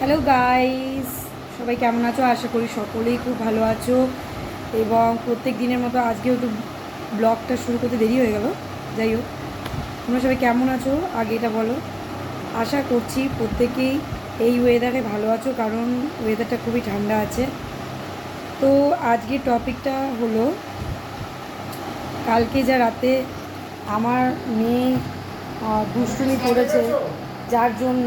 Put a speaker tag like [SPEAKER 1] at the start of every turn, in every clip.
[SPEAKER 1] Hello guys সবাই কেমন আছো? আশা করি সকলেই খুব ভালো আছো। এবং প্রত্যেক দিনের মতো আজকেও একটু ব্লগটা শুরু করতে দেরি হয়ে গেল। যাই হোক, তোমরা সবাই কেমন আছো? আগে এটা বলো। আশা করছি প্রত্যেকেই এই ওয়েদারে ভালো আছো, কারণ ওয়েদারটা খুবই ঠান্ডা আছে। তো আজকের টপিকটা হলো, কালকে যা রাতে আমার মেয়ে দুষ্টুমি করেছে, যার জন্য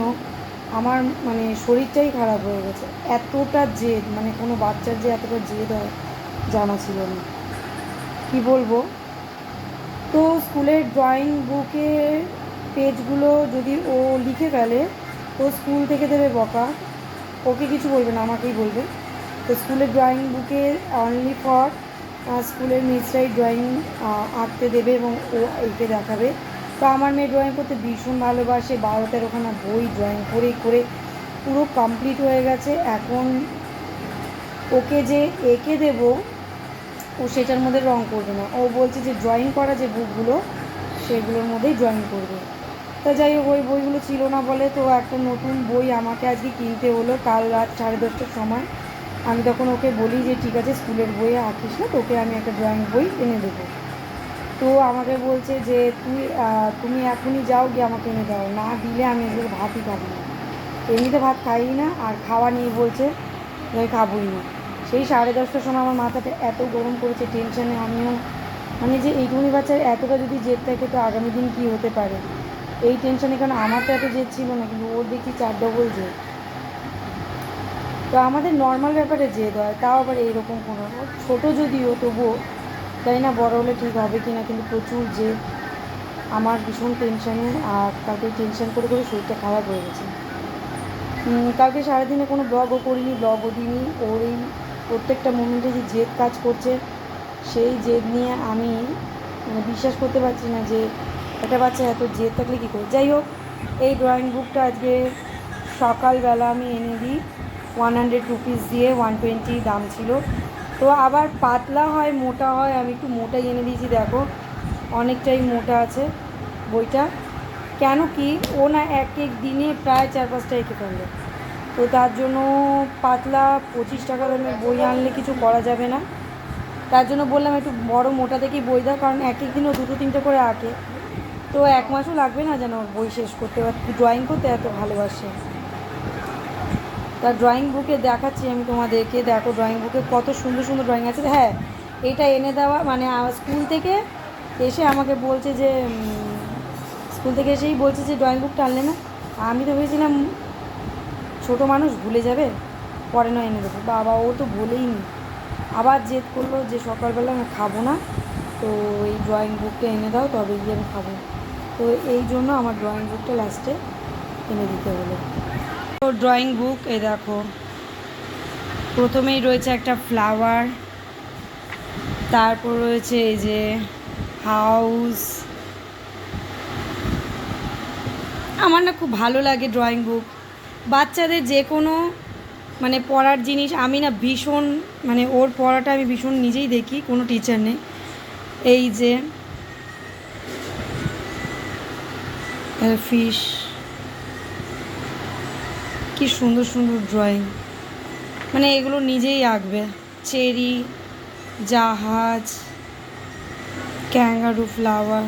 [SPEAKER 1] আমার মানে শরীরটাই খারাপ হয়ে গেছে। এতটা জেদ মানে কোনো বাচ্চার যে এতটা জেদ হয় জানা ছিল না। কি বলব? তো স্কুলের ড্রয়িং বুকে পেজগুলো যদি ও লিখে গেলে তো স্কুল থেকে দেবে বকা। ওকে কিছু বলবে না, আমাকেই বলবে। তো স্কুলের ড্রয়িং বুকে অনলি ফর স্কুলের মিসরাই ড্রয়িং আঁকতে দেবে এবং ও এঁকে দেখাবে। তো আমার মেয়ে ড্রয়িং করতে ভীষণ ভালোবাসে। বারো তেরোখানা বই ড্রয়িং করে করে পুরো কমপ্লিট হয়ে গেছে। এখন ওকে যে এঁকে দেবো, ও সেটার মধ্যে রং করবে না। ও বলছে যে ড্রয়িং করা যে বুকগুলো সেগুলোর মধ্যেই ড্রয়িং করবে। তা যাই হোক, ওই বইগুলো ছিল না বলে তো একটা নতুন বই আমাকে আজকে কিনতে হলো। কাল রাত সাড়ে দশটার সময়। আমি তখন ওকে বলি যে, ঠিক আছে, স্কুলের বইয়ে আঁকিস না, তোকে আমি একটা ড্রয়িং বই এনে দেবো। তো আমাকে বলছে যে, তুই তুমি এখনই যাও, গিয়ে আমাকে এনে দাও। না দিলে আমি এগুলো ভাতই খাব না। এমনিতে ভাত খাই না, আর খাওয়া নিয়ে বলছে আমি খাবোই না। সেই সাড়ে দশটার সময় আমার মাথাটা এত গরম করেছে, টেনশানে আমিও মানে যে এইটুকুনি বাচ্চার এতটা যদি জেদ থাকে, তো আগামী দিন কী হতে পারে? এই টেনশানে কারণ আমার তো এত জেদ ছিল না, কিন্তু ওর দেখছি চার ডবল জেদ। তো আমাদের নর্মাল ব্যাপারে জেদ হয়, তাও আবার এইরকম কোনো ছোটো যদিও, তবুও জানি না, বড় হলে ঠিক হবে কি না, কিন্তু প্রচুর জেদ আমার ভীষণ টেনশানে আর কালকে টেনশন করে করে শরীরটা খারাপ হয়ে গেছে। কালকে সারাদিনে কোনো ব্লগও করিনি ব্লগও দিইনি। ওর এই প্রত্যেকটা মোমেন্টে যে জেদ কাজ করছে, সেই জেদ নিয়ে আমি মানে বিশ্বাস করতে পারছি না যে একটা বাচ্চা এত জেদ থাকলে কী করে। যাই হোক, এই ড্রয়িং বুকটা আজকে সকালবেলা আমি এনে দিই। ওয়ান হান্ড্রেড রুপিস দিয়ে ওয়ান টোয়েন্টি দাম ছিল। তো আবার পাতলা হয়, মোটা হয়, আমি একটু মোটাই এনে দিয়েছি, দেখো। অনেকটাই মোটা আছে বইটা। কেন কি, ও না এক এক দিনে প্রায় চার পাঁচটা এঁকে ফেলবে তো তার জন্য পাতলা পঁচিশ টাকা দামের বই আনলে কিছু করা যাবে না। তার জন্য বললাম একটু বড় মোটা দেখেই বই দাও, কারণ এক এক দিনও দুটো তিনটে করে আঁকে। তো এক মাসও লাগবে না যেন বই শেষ করতে বা ড্রয়িং করতে এত ভালোবাসে। তার ড্রয়িং বুকে দেখাচ্ছি আমি তোমাদেরকে। দেখো ড্রয়িং বুকে কত সুন্দর সুন্দর ড্রয়িং আছে। হ্যাঁ এটা এনে দেওয়া মানে স্কুল থেকে এসে আমাকে বলছে যে স্কুল থেকে এসেই বলছে যে ড্রয়িং বুকটা আনলে না? আমি তো ভেবেছিলাম, ছোটো মানুষ ভুলে যাবে, পরে নয় এনে দেবো। বাবা, ও তো বলেই নি। আবার জেদ করল যে, সকালবেলা আমি খাব না। তো এই ড্রয়িং বুকটা এনে দাও তবে গিয়ে আমি খাব। তো এই জন্য আমার ড্রয়িং বুকটা লাস্টে এনে দিতে হলো। তো ড্রয়িং বুক এ দেখো। প্রথমেই রয়েছে একটা ফ্লাওয়ার তারপর রয়েছে এই যে হাউস আমার না খুব ভালো লাগে ড্রয়িং বুক বাচ্চাদের যে কোনো মানে পড়ার জিনিস, আমি না ভীষণ মানে ওর পড়াটা আমি ভীষণ নিজেই দেখি, কোনো টিচার নেই। এই যে ফিশ কি সুন্দর সুন্দর ড্রয়িং মানে এগুলো নিজেই আঁকবে। চেরি, জাহাজ ক্যাঙ্গারু ফ্লাওয়ার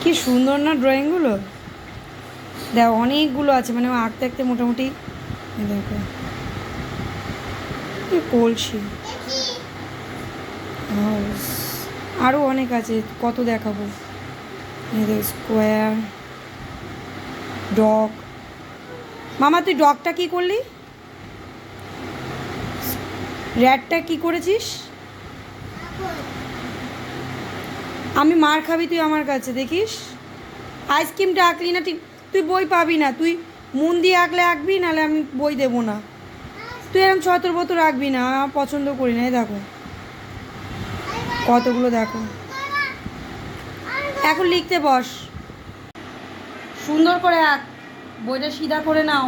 [SPEAKER 1] কি সুন্দর না ড্রয়িংগুলো দেখ, অনেকগুলো আছে মানে আঁকতে আঁকতে মোটামুটি দেখো। কলসি। আরও অনেক আছে, কত দেখাবো। স্কোয়ার ডগ মামা, তুই ডগটা কি করলি? র্যাটটা কি করেছিস? আমি মার খাবি তুই আমার কাছে, দেখিস? আইসক্রিমটা আঁকলি না, ঠিক তুই বই পাবি না, তুই মন দিয়ে আঁকলে আঁকবি, নাহলে আমি বই দেবো না। তুই এরকম ছতর বতর রাখবি না, পছন্দ করি না দেখো। কতগুলো দেখো। এখন লিখতে বস। সুন্দর করে আঁক। বইটা সিধা করে নাও।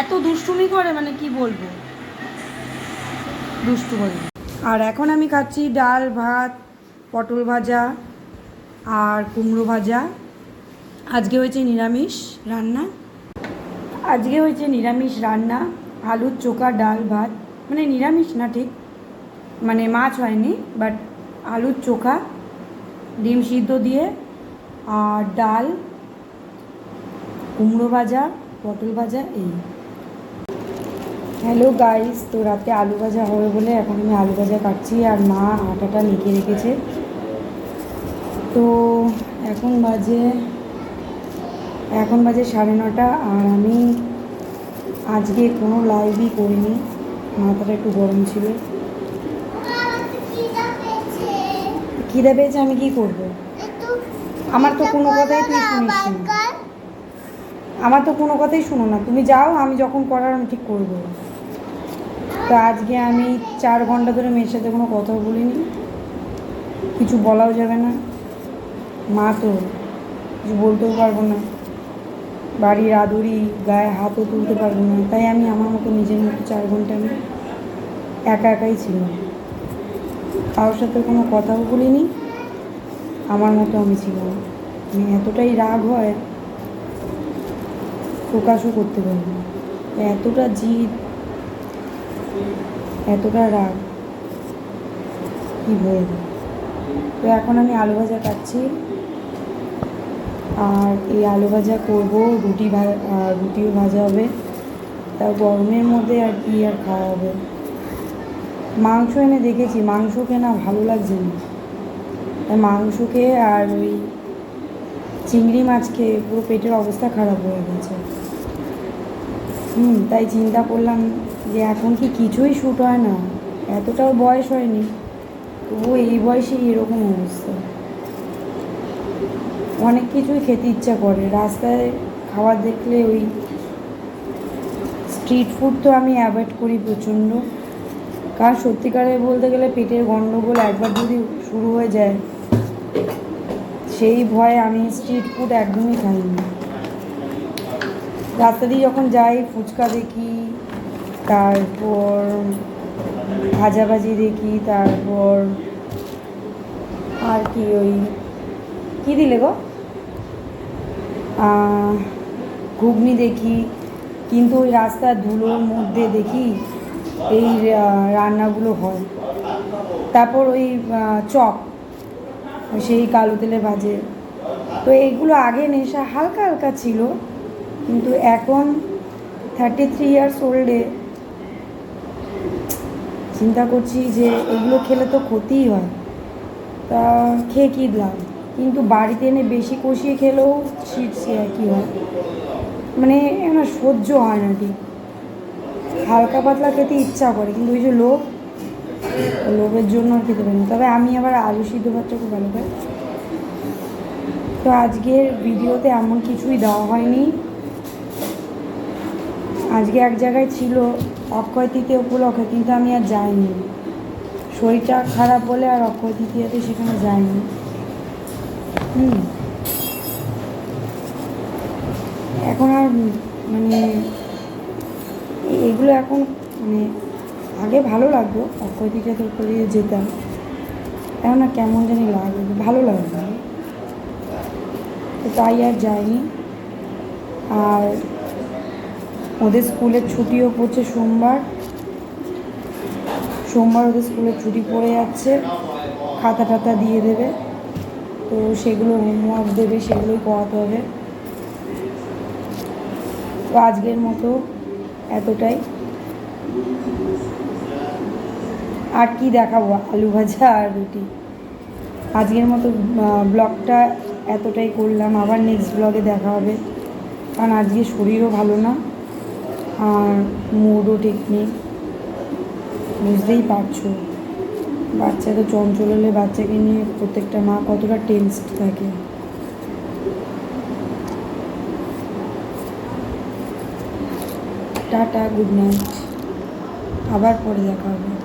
[SPEAKER 1] এত দুষ্টুমি করে মানে কি বলব? দুষ্টু বলে আর এখন আমি খাচ্ছি ডাল, ভাত, পটল ভাজা আর কুমড়ো ভাজা। আজকে হয়েছে নিরামিষ রান্না। আজকে হয়েছে নিরামিষ রান্না, আলুর চোখা, ডাল, ভাত। মানে নিরামিষ না ঠিক? মানে মাছ হয়নি বাট আলুর চোখা, ডিম সিদ্ধ দিয়ে, আর ডাল, কুমড়ো ভাজা, পটল ভাজা, এই। হ্যালো গাইস, তো রাতে আলু ভাজা হবে বলে এখন আমি আলু ভাজা কাটছি আর মা আটাটা মেখে রেখেছে। তো এখন বাজে এখন বাজে সাড়ে নটা আর আমি আজকে কোনো লাইভই করিনি, মাথাটা একটু গরম ছিল। খিদে পেয়েছে, আমি কি করব? আমার তো কোনো কথাই তুই শুনিস আমার তো কোনো কথাই শুনো না। তুমি যাও, আমি যখন করার আমি ঠিক করব তো আজকে আমি চার ঘণ্টা ধরে মেয়ের সাথে কোনো কথা বলিনি। কিছু বলাও যাবে না। মা তো কিছু বলতেও পারব না। বাড়ির আদুরি, গায়ে হাতও তুলতে পারব না। তাই আমি আমার মতো নিজের মতো চার ঘণ্টা আমি একা একাই ছিলাম। কারোর সাথে কোনো কথাও বলিনি। আমার মতো আমি ছিলাম। মানে এতটাই রাগ হয়, প্রকাশও করতে পারব না এতটা জিদ, এতটা রাগ, কী বলব? তো এখন আমি আলু ভাজা কাটছি আর এই আলু ভাজা করব, রুটি ভা- রুটিও ভাজা হবে। তা গরমের মধ্যে আর কি আর খাওয়া হবে? মাংস এনে দেখেছি মাংস কেনা ভালো লাগছে না। তাই মাংস খেয়ে আর ওই চিংড়ি মাছ খেয়ে পুরো পেটের অবস্থা খারাপ হয়ে গেছে। হুম, তাই চিন্তা করলাম যে এখন কি কিছুই শ্যুট হয় না, এতটাও বয়স হয়নি, তবুও এই বয়সেই এরকম অবস্থা। অনেক কিছুই খেতে ইচ্ছা করে, রাস্তায় খাবার দেখলে ওই স্ট্রিট ফুড তো আমি অ্যাভয়েড করি প্রচণ্ড। কারণ সত্যিকারে বলতে গেলে পেটের গণ্ডগোল একবার যদি শুরু হয়ে যায়, সেই ভয়ে আমি স্ট্রিট ফুড একদমই খাই না রাস্তা দিয়ে যখন যাই, ফুচকা দেখি, তারপর ভাজাভাজি দেখি, তারপর আর কি ওই, কী দিলে গো? ঘুগনি দেখি, কিন্তু ওই রাস্তার ধুলোর মধ্যে দেখি এই রান্নাগুলো হয়। তারপর ওই চপ, সেই কালো তেলে ভাজে। তো এইগুলো আগে নেশা হালকা হালকা ছিল, কিন্তু এখন থার্টি থ্রি ইয়ার্স ওল্ডে চিন্তা করছি যে এগুলো খেলে তো ক্ষতিই হয়। তা খেয়ে কী লাভ? কিন্তু বাড়িতে এনে বেশি কষিয়ে খেলেও শীত সে একই হয়। মানে না সহ্য হয় না ঠিক। হালকা পাতলা খেতে ইচ্ছা করে, কিন্তু ওই যে লোভ, লোভের জন্য আর খেতে পারি তবে আমি আবার আলু সিদ্ধ ভাতটা খুব ভালো পাই তো আজকের ভিডিওতে এমন কিছুই দেওয়া হয়নি। আজকে এক জায়গায় ছিল অক্ষয় তৃতীয় উপলক্ষে, কিন্তু আমি আর যাইনি। শরীরটা খারাপ বলে আর অক্ষয় তৃতীয়াতে সেখানে যাইনি। হুম। এখন আর মানে এ- এগুলো এখন মানে আগে ভালো লাগতো অক্ষয় তৃতীয়াতে করে যেতাম। এখন না কেমন জানি লাগে, ভালো লাগে না। তো তাই আর যাইনি। আর ওদের স্কুলের ছুটিও পড়ছে সোমবার। সোমবার ওদের স্কুলের ছুটি পড়ে যাচ্ছে, খাতা টাতা দিয়ে দেবে। তো সেগুলো হোমওয়ার্ক দেবে, সেগুলোই করাতে হবে। তো আজকের মতো এতটাই। আর কি দেখাবো? আলু ভাজা আর রুটি। আজকের মতো ব্লগটা এতটাই করলাম। আবার নেক্সট ব্লগে দেখা হবে। কারণ আজকে শরীরও ভালো না। আর মুডও ঠিক নেই। বুঝতেই পারছ। বাচ্চা তো চঞ্চল হলে বাচ্চাকে নিয়ে প্রত্যেকটা মা কতটা টেনসড থাকে। Tata good night. আবার পরে দেখা হবে।